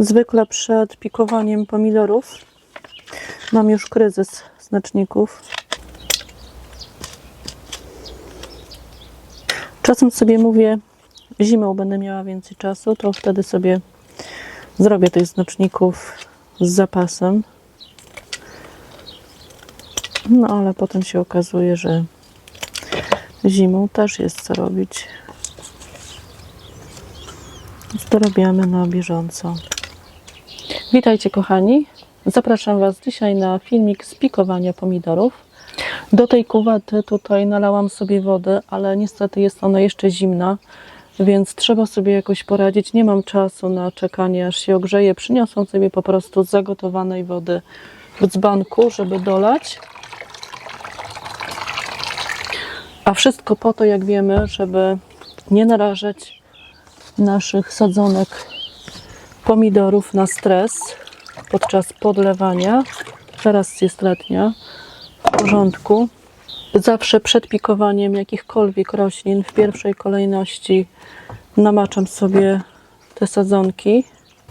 Zwykle przed pikowaniem pomidorów mam już kryzys znaczników. Czasem sobie mówię, zimą będę miała więcej czasu, to wtedy sobie zrobię tych znaczników z zapasem. No ale potem się okazuje, że zimą też jest co robić. Więc dorabiamy na bieżąco. Witajcie kochani. Zapraszam Was dzisiaj na filmik z pikowania pomidorów. Do tej kuwety tutaj nalałam sobie wodę, ale niestety jest ona jeszcze zimna, więc trzeba sobie jakoś poradzić. Nie mam czasu na czekanie, aż się ogrzeje. Przyniosłam sobie po prostu zagotowanej wody w dzbanku, żeby dolać. A wszystko po to, jak wiemy, żeby nie narażać naszych sadzonek pomidorów na stres podczas podlewania. Teraz jest letnia, w porządku. Zawsze przed pikowaniem jakichkolwiek roślin w pierwszej kolejności namaczam sobie te sadzonki.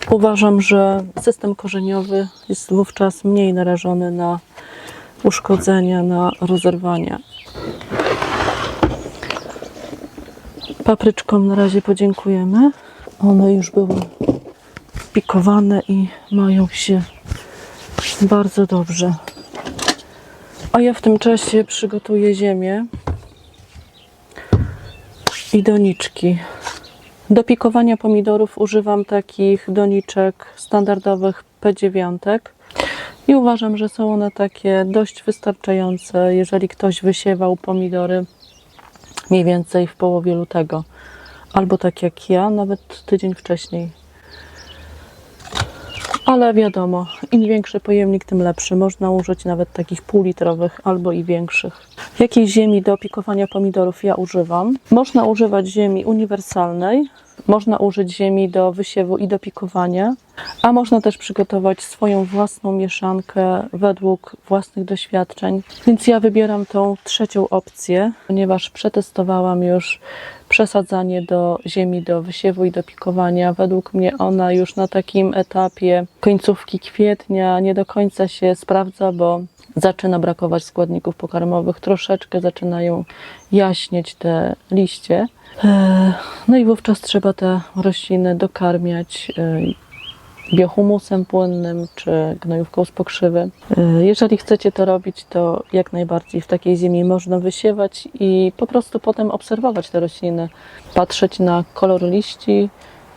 Uważam, że system korzeniowy jest wówczas mniej narażony na uszkodzenia, na rozerwania. Papryczkom na razie podziękujemy. One już były pikowane i mają się bardzo dobrze. A ja w tym czasie przygotuję ziemię i doniczki. Do pikowania pomidorów używam takich doniczek standardowych P9 i uważam, że są one takie dość wystarczające, jeżeli ktoś wysiewał pomidory mniej więcej w połowie lutego. Albo tak jak ja, nawet tydzień wcześniej. Ale wiadomo, im większy pojemnik, tym lepszy. Można użyć nawet takich półlitrowych albo i większych. Jakiej ziemi do pikowania pomidorów ja używam? Można używać ziemi uniwersalnej, można użyć ziemi do wysiewu i do pikowania, a można też przygotować swoją własną mieszankę według własnych doświadczeń. Więc ja wybieram tą trzecią opcję, ponieważ przetestowałam już przesadzanie do ziemi do wysiewu i do pikowania. Według mnie ona już na takim etapie końcówki kwietnia nie do końca się sprawdza, bo zaczyna brakować składników pokarmowych, troszeczkę zaczynają jaśnieć te liście. E, No i wówczas trzeba te rośliny dokarmiać e, biohumusem płynnym czy gnojówką z pokrzywy. E, Jeżeli chcecie to robić, to jak najbardziej w takiej ziemi można wysiewać i po prostu potem obserwować te rośliny, patrzeć na kolor liści.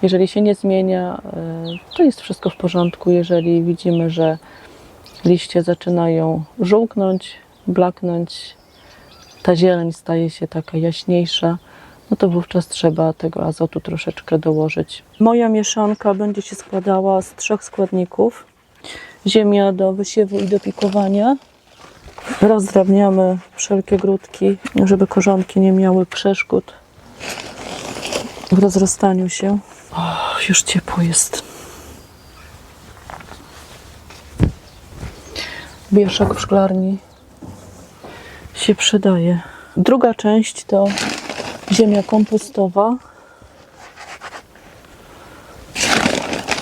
Jeżeli się nie zmienia, e, to jest wszystko w porządku. Jeżeli widzimy, że liście zaczynają żółknąć, blaknąć, ta zieleń staje się taka jaśniejsza, no to wówczas trzeba tego azotu troszeczkę dołożyć. Moja mieszanka będzie się składała z trzech składników. Ziemia do wysiewu i do pikowania. Rozdrabniamy wszelkie grudki, żeby korzonki nie miały przeszkód w rozrastaniu się. Już ciepło jest. Wieszak w szklarni się przydaje. Druga część to ziemia kompostowa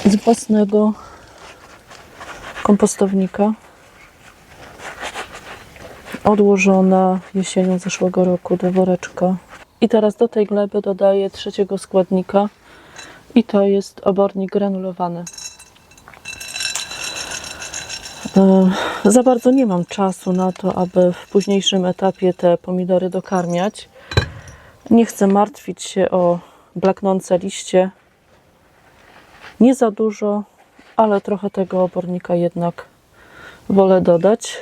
z własnego kompostownika. Odłożona jesienią zeszłego roku do woreczka. I teraz do tej gleby dodaję trzeciego składnika i to jest obornik granulowany. E, Za bardzo nie mam czasu na to, aby w późniejszym etapie te pomidory dokarmiać. Nie chcę martwić się o blaknące liście. Nie za dużo, ale trochę tego obornika jednak wolę dodać.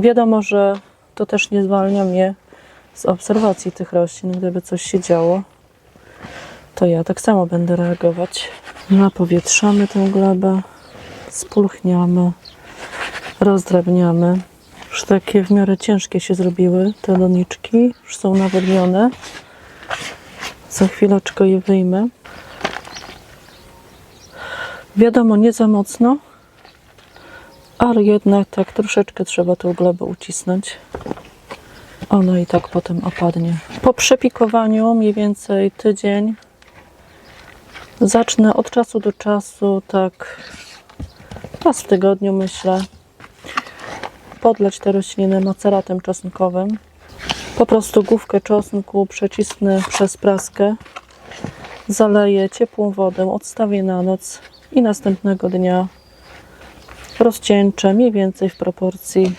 Wiadomo, że to też nie zwalnia mnie z obserwacji tych roślin, gdyby coś się działo to ja tak samo będę reagować. Napowietrzamy tę glebę, spulchniamy, rozdrabniamy. Już takie w miarę ciężkie się zrobiły te doniczki, już są nawodnione. Za chwileczkę je wyjmę. Wiadomo, nie za mocno, ale jednak tak troszeczkę trzeba tą glebę ucisnąć. Ona i tak potem opadnie. Po przepikowaniu mniej więcej tydzień zacznę od czasu do czasu, tak raz w tygodniu myślę, podleć te rośliny maceratem czosnkowym. Po prostu główkę czosnku przecisnę przez praskę, zaleję ciepłą wodę, odstawię na noc i następnego dnia rozcieńczę mniej więcej w proporcji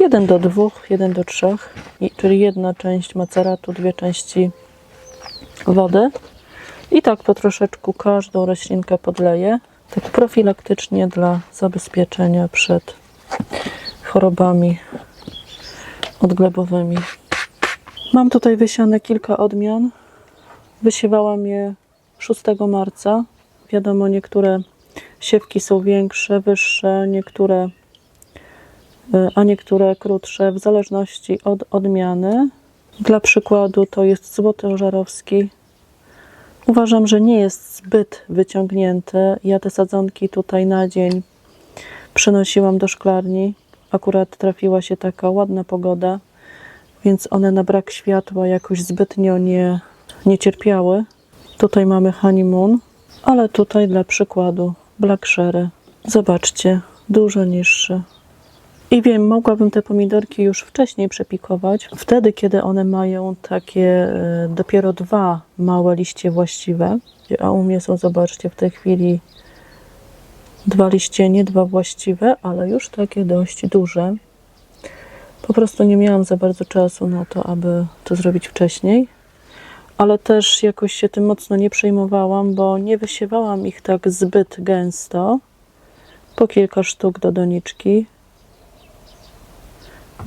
1 do 2, 1 do 3, i- czyli jedna część maceratu, dwie części wody. I tak po troszeczku każdą roślinkę podleję, tak profilaktycznie dla zabezpieczenia przed chorobami odglebowymi. Mam tutaj wysiane kilka odmian. Wysiewałam je 6 marca. Wiadomo, niektóre siewki są większe, wyższe, niektóre, y, a niektóre krótsze, w zależności od odmiany. Dla przykładu to jest złoty ożarowski. Uważam, że nie jest zbyt wyciągnięte. Ja te sadzonki tutaj na dzień przenosiłam do szklarni. Akurat trafiła się taka ładna pogoda, więc one na brak światła jakoś zbytnio nie, nie cierpiały. Tutaj mamy honeymoon, ale tutaj dla przykładu black sherry. Zobaczcie, dużo niższy. I wiem, mogłabym te pomidorki już wcześniej przepikować, wtedy, kiedy one mają takie e, dopiero dwa małe liście właściwe. A u mnie są, zobaczcie, w tej chwili dwa liście, nie dwa właściwe, ale już takie dość duże. Po prostu nie miałam za bardzo czasu na to, aby to zrobić wcześniej. Ale też jakoś się tym mocno nie przejmowałam, bo nie wysiewałam ich tak zbyt gęsto. Po kilka sztuk do doniczki.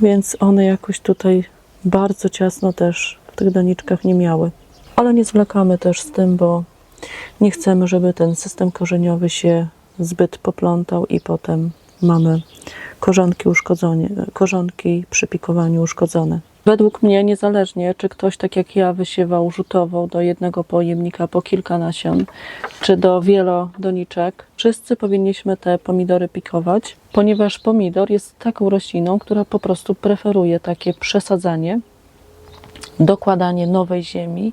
Więc one jakoś tutaj bardzo ciasno też w tych doniczkach nie miały. Ale nie zwlekamy też z tym, bo nie chcemy, żeby ten system korzeniowy się zbyt poplątał i potem mamy korzonki, uszkodzone, korzonki przy pikowaniu uszkodzone. Według mnie, niezależnie czy ktoś tak jak ja wysiewał rzutową do jednego pojemnika po kilka nasion, czy do wielodoniczek, wszyscy powinniśmy te pomidory pikować, ponieważ pomidor jest taką rośliną, która po prostu preferuje takie przesadzanie, dokładanie nowej ziemi,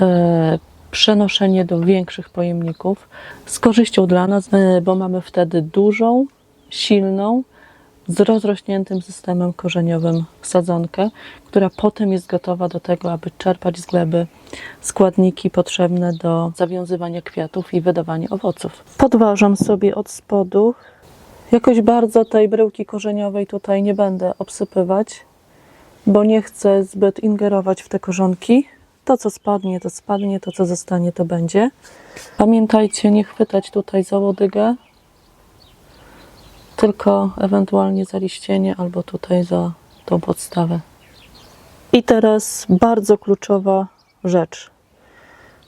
e, przenoszenie do większych pojemników z korzyścią dla nas, e, bo mamy wtedy dużą, silną, z rozrośniętym systemem korzeniowym sadzonkę, która potem jest gotowa do tego, aby czerpać z gleby składniki potrzebne do zawiązywania kwiatów i wydawania owoców. Podważam sobie od spodu. Jakoś bardzo tej bryłki korzeniowej tutaj nie będę obsypywać, bo nie chcę zbyt ingerować w te korzonki. To, co spadnie, to spadnie, to, co zostanie, to będzie. Pamiętajcie, nie chwytać tutaj za łodygę, tylko ewentualnie za liścienie albo tutaj za tą podstawę. I teraz bardzo kluczowa rzecz.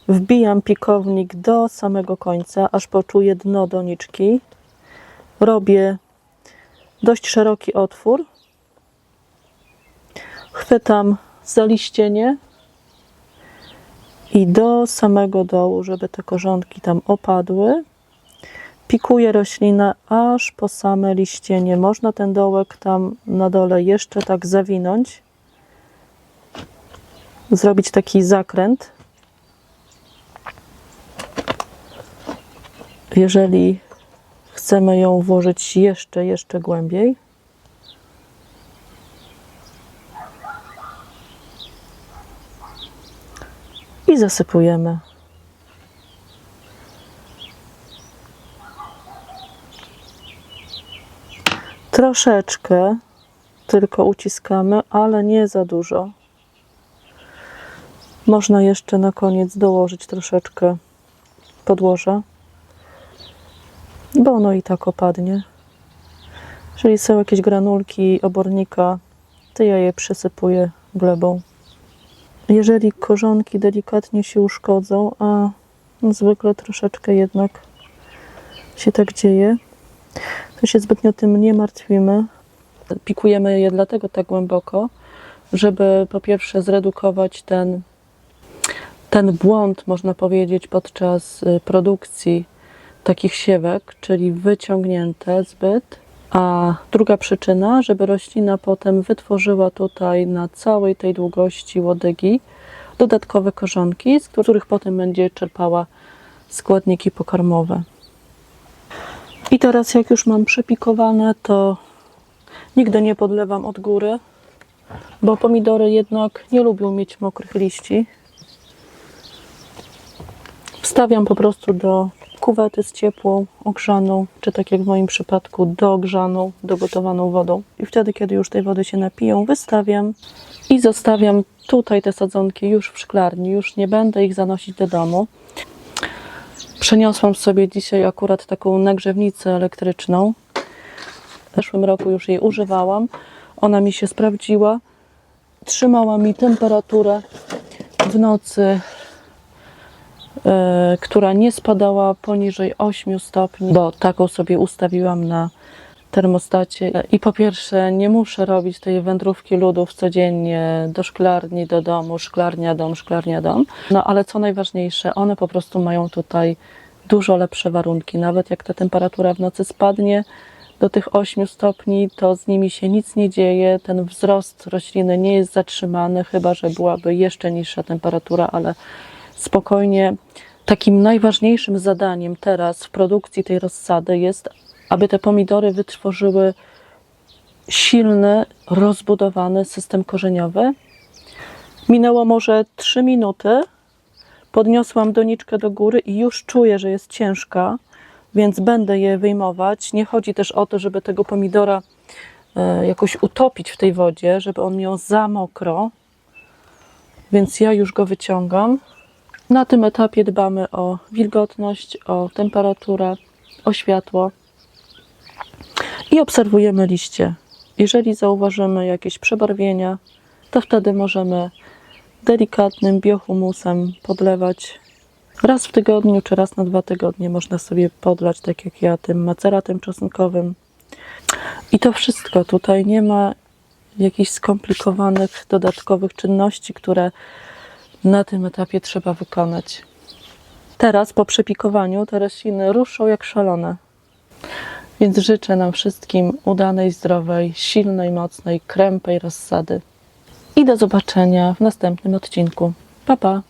Wbijam pikownik do samego końca, aż poczuję dno doniczki. Robię dość szeroki otwór. Chwytam za liścienie i do samego dołu, żeby te korzonki tam opadły. Pikuję roślinę aż po same liścienie. Można ten dołek tam na dole jeszcze tak zawinąć. Zrobić taki zakręt. Jeżeli chcemy ją włożyć jeszcze, jeszcze głębiej. I zasypujemy Troszeczkę tylko uciskamy, ale nie za dużo. Można jeszcze na koniec dołożyć troszeczkę podłoża, bo ono i tak opadnie. Jeżeli są jakieś granulki obornika, to ja je przysypuję glebą. Jeżeli korzonki delikatnie się uszkodzą, a zwykle troszeczkę jednak się tak dzieje, to się zbytnio tym nie martwimy. Pikujemy je dlatego tak głęboko, żeby po pierwsze zredukować ten, ten błąd, można powiedzieć, podczas y, produkcji takich siewek, czyli wyciągnięte zbyt, A druga przyczyna, żeby roślina potem wytworzyła tutaj na całej tej długości łodygi dodatkowe korzonki, z których potem będzie czerpała składniki pokarmowe. I teraz jak już mam przepikowane, to nigdy nie podlewam od góry, bo pomidory jednak nie lubią mieć mokrych liści. Wstawiam po prostu do kuwety z ciepłą, ogrzaną, czy tak jak w moim przypadku, doogrzaną, dogotowaną wodą. I wtedy, kiedy już tej wody się napiją, wystawiam i zostawiam tutaj te sadzonki już w szklarni. Już nie będę ich zanosić do domu. Przeniosłam sobie dzisiaj akurat taką nagrzewnicę elektryczną. W zeszłym roku już jej używałam. Ona mi się sprawdziła. Trzymała mi temperaturę w nocy która nie spadała poniżej 8 stopni, bo taką sobie ustawiłam na termostacie. I po pierwsze, nie muszę robić tej wędrówki ludów codziennie do szklarni, do domu, szklarnia, dom, szklarnia, dom. No ale co najważniejsze, one po prostu mają tutaj dużo lepsze warunki. Nawet jak ta temperatura w nocy spadnie do tych 8 stopni, to z nimi się nic nie dzieje. Ten wzrost rośliny nie jest zatrzymany, chyba że byłaby jeszcze niższa temperatura, ale spokojnie. Takim najważniejszym zadaniem teraz w produkcji tej rozsady jest, aby te pomidory wytworzyły silny, rozbudowany system korzeniowy. Minęło może 3 minuty. Podniosłam doniczkę do góry i już czuję, że jest ciężka, więc będę je wyjmować. Nie chodzi też o to, żeby tego pomidora e, jakoś utopić w tej wodzie, żeby on miał za mokro, więc ja już go wyciągam. Na tym etapie dbamy o wilgotność, o temperaturę, o światło i obserwujemy liście. Jeżeli zauważymy jakieś przebarwienia, to wtedy możemy delikatnym biohumusem podlewać. Raz w tygodniu czy raz na dwa tygodnie można sobie podlać, tak jak ja, tym maceratem czosnkowym. I to wszystko. Tutaj nie ma jakichś skomplikowanych dodatkowych czynności, które na tym etapie trzeba wykonać. Teraz po przepikowaniu te rośliny ruszą jak szalone. Więc życzę nam wszystkim udanej, zdrowej, silnej, mocnej, krępej rozsady. I do zobaczenia w następnym odcinku. Pa, pa!